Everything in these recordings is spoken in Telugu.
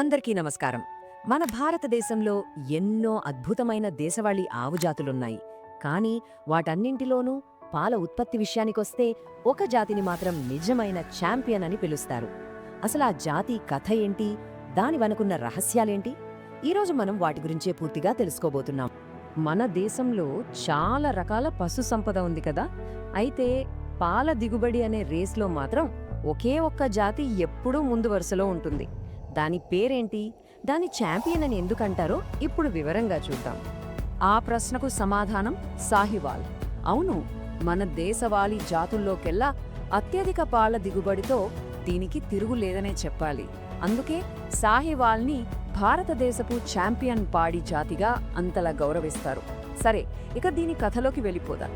అందరికీ నమస్కారం. మన భారతదేశంలో ఎన్నో అద్భుతమైన దేశవాళీ ఆవు జాతులున్నాయి కానీ వాటన్నింటిలోనూ పాల ఉత్పత్తి విషయానికొస్తే ఒక జాతిని మాత్రం నిజమైన ఛాంపియన్ అని పిలుస్తారు. అసలు ఆ జాతి కథ ఏంటి? దాని వెనుకున్న రహస్యాలేంటి? ఈరోజు మనం వాటి గురించే పూర్తిగా తెలుసుకోబోతున్నాం. మన దేశంలో చాలా రకాల పశు సంపద ఉంది కదా? అయితే పాల దిగుబడి అనే రేస్లో మాత్రం ఒకే ఒక్క జాతి ఎప్పుడూ ముందు వరుసలో ఉంటుంది. దాని పేరేంటి? దాని ఛాంపియన్ అని ఎందుకంటారో ఇప్పుడు వివరంగా చూద్దాం. ఆ ప్రశ్నకు సమాధానం సాహివాల్. అవును మన దేశవాళీ జాతుల్లోకెల్లా అత్యధిక పాల దిగుబడితో దీనికి తిరుగులేదనే చెప్పాలి. అందుకే సాహివాల్ని భారతదేశపు ఛాంపియన్ పాడి జాతిగా అంతలా గౌరవిస్తారు. సరే ఇక దీని కథలోకి వెళ్ళిపోదాం.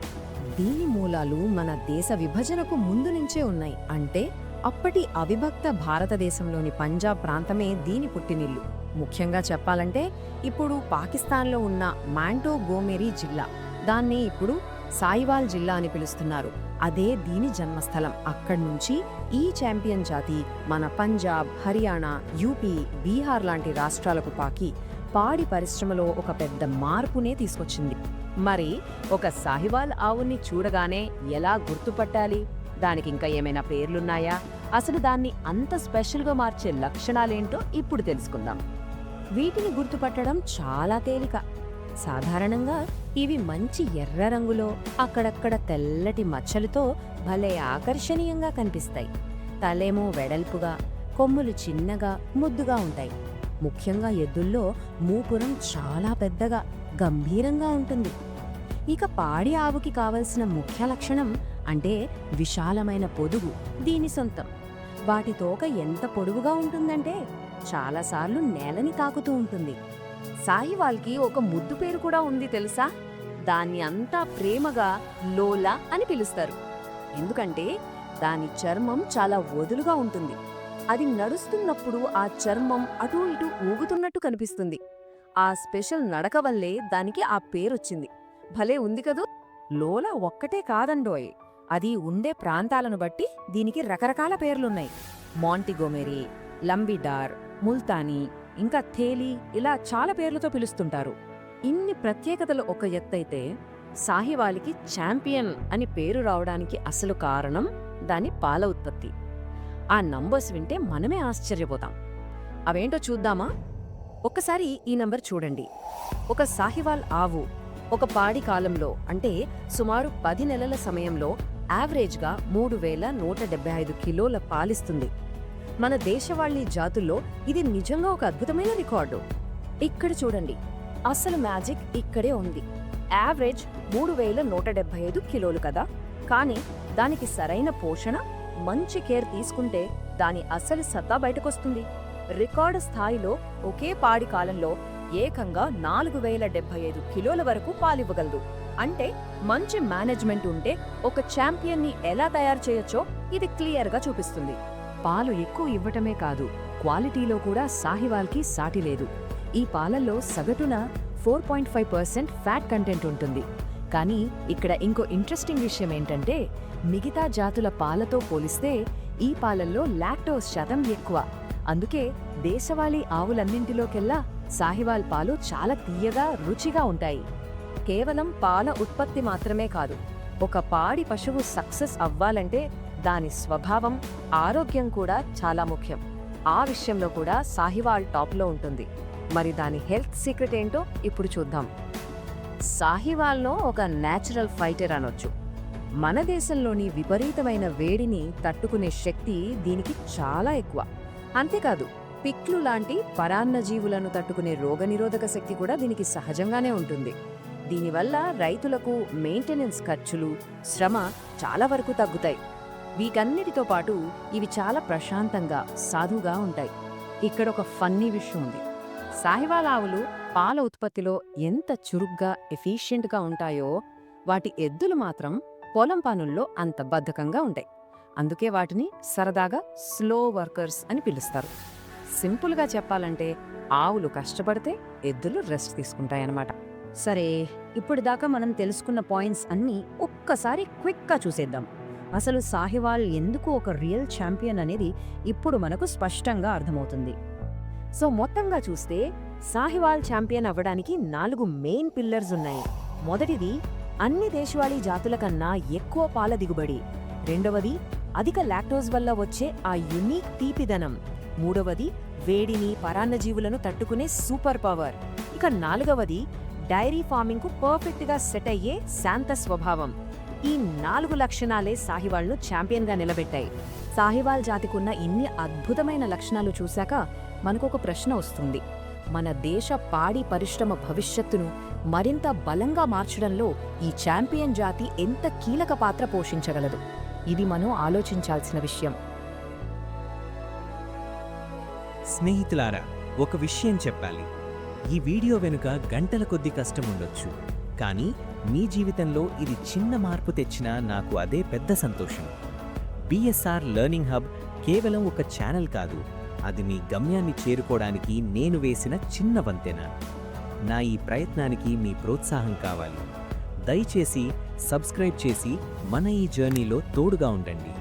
దీని మూలాలు మన దేశ విభజనకు ముందు నుంచే ఉన్నాయి. అంటే అప్పటి అవిభక్త భారతదేశంలోని పంజాబ్ ప్రాంతమే దీని పుట్టినిల్లు. ముఖ్యంగా చెప్పాలంటే ఇప్పుడు పాకిస్తాన్లో ఉన్న మాంటో గోమేరీ జిల్లా. దాన్ని ఇప్పుడు సాయివాల్ జిల్లా అని పిలుస్తున్నారు. అదే దీని జన్మస్థలం. అక్కడి నుంచి ఈ ఛాంపియన్ జాతి మన పంజాబ్ హర్యానా యూపీ బీహార్ లాంటి రాష్ట్రాలకు పాకి పాడి పరిశ్రమలో ఒక పెద్ద మార్పునే తీసుకొచ్చింది. మరి ఒక సాహివాల్ ఆవుని చూడగానే ఎలా గుర్తుపట్టాలి? దానికి ఇంకా ఏమైనా పేర్లున్నాయా? అసలు దాన్ని అంత స్పెషల్గా మార్చే లక్షణాలేంటో ఇప్పుడు తెలుసుకుందాం. వీటిని గుర్తుపట్టడం చాలా తేలిక. సాధారణంగా ఇవి మంచి ఎర్ర రంగులో అక్కడక్కడ తెల్లటి మచ్చలతో భలే ఆకర్షణీయంగా కనిపిస్తాయి. తలేమో వెడల్పుగా కొమ్ములు చిన్నగా ముద్దుగా ఉంటాయి. ముఖ్యంగా ఎద్దుల్లో మూపురం చాలా పెద్దగా గంభీరంగా ఉంటుంది. ఇక పాడి ఆవుకి కావలసిన ముఖ్య లక్షణం అంటే విశాలమైన పొదుగు దీని సొంతం. వాటి తోక ఎంత పొడుగుగా ఉంటుందంటే చాలాసార్లు నేలని తాకుతూ ఉంటుంది. సాయివాల్కి ఒక ముద్దు పేరు కూడా ఉంది తెలుసా? దాన్ని అంతా ప్రేమగా లోలా అని పిలుస్తారు. ఎందుకంటే దాని చర్మం చాలా వదులుగా ఉంటుంది. అది నడుస్తున్నప్పుడు ఆ చర్మం అటూ ఇటూ ఊగుతున్నట్టు కనిపిస్తుంది. ఆ స్పెషల్ నడక వల్లే దానికి ఆ పేరొచ్చింది. భలే ఉంది కదూ? లోలా ఒక్కటే కాదండోయ్. అది ఉండే ప్రాంతాలను బట్టి దీనికి రకరకాల పేర్లున్నాయి. మాంటిగోమెరీ లంబిడార్ ముల్తానీ ఇంకా థేలి ఇలా చాలా పేర్లతో పిలుస్తుంటారు. ఇన్ని ప్రత్యేకతలు ఒక ఎత్తైతే సాహివాలికి ఛాంపియన్ అని పేరు రావడానికి అసలు కారణం దాని పాల ఉత్పత్తి. ఆ నంబర్స్ వింటే మనమే ఆశ్చర్యపోతాం. అవేంటో చూద్దామా? ఒక్కసారి ఈ నంబర్ చూడండి. ఒక సాహివాల్ ఆవు ఒక పాడి కాలంలో అంటే సుమారు పది నెలల సమయంలో యావరేజ్గా మూడు వేల నూట డెబ్బై ఐదు కిలోల పాలిస్తుంది. మన దేశవాళీ జాతుల్లో ఇది నిజంగా ఒక అద్భుతమైన రికార్డు. ఇక్కడ చూడండి అసలు మ్యాజిక్ ఇక్కడే ఉంది. యావరేజ్ మూడు వేల నూట డెబ్బై ఐదు కిలోలు కదా? కానీ దానికి సరైన పోషణ మంచి కేర్ తీసుకుంటే దాని అసలు సత్తా బయటకొస్తుంది. రికార్డు స్థాయిలో ఒకే పాడి కాలంలో ఏకంగా నాలుగు వేల డెబ్బై ఐదు కిలోల వరకు పాలివ్వగలదు. అంటే మంచి మేనేజ్మెంట్ ఉంటే ఒక ఛాంపియన్ని ఎలా తయారు చేయొచ్చో ఇది క్లియర్గా చూపిస్తుంది. పాలు ఎక్కువ ఇవ్వటమే కాదు క్వాలిటీలో కూడా సాహివాల్కి సాటి లేదు. ఈ పాలల్లో సగటున four point five percent fat content ఉంటుంది. కానీ ఇక్కడ ఇంకో ఇంట్రెస్టింగ్ విషయం ఏంటంటే మిగతా జాతుల పాలతో పోలిస్తే ఈ పాలల్లో లాక్టోస్ శాతం ఎక్కువ. అందుకే దేశవాళీ ఆవులన్నింటిలోకెల్లా సాహివాల్ పాలు చాలా తీయగా రుచిగా ఉంటాయి. కేవలం పాల ఉత్పత్తి మాత్రమే కాదు ఒక పాడి పశువు సక్సెస్ అవ్వాలంటే దాని స్వభావం ఆరోగ్యం కూడా చాలా ముఖ్యం. ఆ విషయంలో కూడా సాహివాల్ టాప్లో ఉంటుంది. మరి దాని హెల్త్ సీక్రెట్ ఏంటో ఇప్పుడు చూద్దాం. సాహివాల్ను ఒక నేచురల్ ఫైటర్ అనొచ్చు. మన దేశంలోని విపరీతమైన వేడిని తట్టుకునే శక్తి దీనికి చాలా ఎక్కువ. అంతేకాదు పిక్లు లాంటి పరాన్నజీవులను తట్టుకునే రోగనిరోధక శక్తి కూడా దీనికి సహజంగానే ఉంటుంది. దీనివల్ల రైతులకు మెయింటెనెన్స్ ఖర్చులు శ్రమ చాలా వరకు తగ్గుతాయి. వీటన్నిటితో పాటు ఇవి చాలా ప్రశాంతంగా సాధుగా ఉంటాయి. ఇక్కడ ఒక ఫన్నీ విషయం ఉంది. సాహివాల్ ఆవులు పాల ఉత్పత్తిలో ఎంత చురుగ్గా ఎఫిషియెంట్గా ఉంటాయో వాటి ఎద్దులు మాత్రం పొలం పనుల్లో అంత బద్ధకంగా ఉంటాయి. అందుకే వాటిని సరదాగా స్లో వర్కర్స్ అని పిలుస్తారు. సింపుల్గా చెప్పాలంటే ఆవులు కష్టపడితే ఎద్దులు రెస్ట్ తీసుకుంటాయన్నమాట. సరే ఇప్పుడు దాకా మనం తెలుసుకున్న పాయింట్స్ అన్నీ ఒక్కసారి క్విక్గా చూసేద్దాం. అసలు సాహివాల్ ఎందుకు ఒక రియల్ ఛాంపియన్ అనేది ఇప్పుడు మనకు స్పష్టంగా అర్థమవుతుంది. సో మొత్తంగా చూస్తే సాహివాల్ ఛాంపియన్ అవ్వడానికి నాలుగు మెయిన్ పిల్లర్స్ ఉన్నాయి. మొదటిది అన్ని దేశవాళీ జాతుల కన్నా ఎక్కువ పాల దిగుబడి. రెండవది అధిక లాక్టోజ్ వల్ల వచ్చే ఆ యునీక్ తీపిదనం. మూడవది వేడిని పరాన్నజీవులను తట్టుకునే సూపర్ పవర్. ఇక నాలుగవది డైరీ ఫార్మింగ్కు పర్ఫెక్ట్గా సెట్ అయ్యే శాంత స్వభావం. ఈ నాలుగు లక్షణాలే సాహివాల్ను ఛాంపియన్గా నిలబెట్టాయి. సాహివాల్ జాతికున్న ఇన్ని అద్భుతమైన లక్షణాలు చూశాక మనకొక ప్రశ్న వస్తుంది. మన దేశ పాడి పరిశ్రమ భవిష్యత్తును మరింత బలంగా మార్చడంలో ఈ ఛాంపియన్ జాతి ఎంత కీలక పాత్ర పోషించగలదు? ఇది మనం ఆలోచించాల్సిన విషయం. స్నేహితులారా ఒక విషయం చెప్పాలి. ఈ వీడియో వెనుక గంటల కొద్ది కష్టం ఉండొచ్చు. కానీ మీ జీవితంలో ఇది చిన్న మార్పు తెచ్చినా నాకు అదే పెద్ద సంతోషం. బిఎస్ఆర్ లెర్నింగ్ హబ్ కేవలం ఒక ఛానల్ కాదు అది మీ గమ్యాన్ని చేరుకోవడానికి నేను వేసిన చిన్న వంతెన. నా ఈ ప్రయత్నానికి మీ ప్రోత్సాహం కావాలి. దయచేసి సబ్స్క్రైబ్ చేసి మన ఈ జర్నీలో తోడుగా ఉండండి.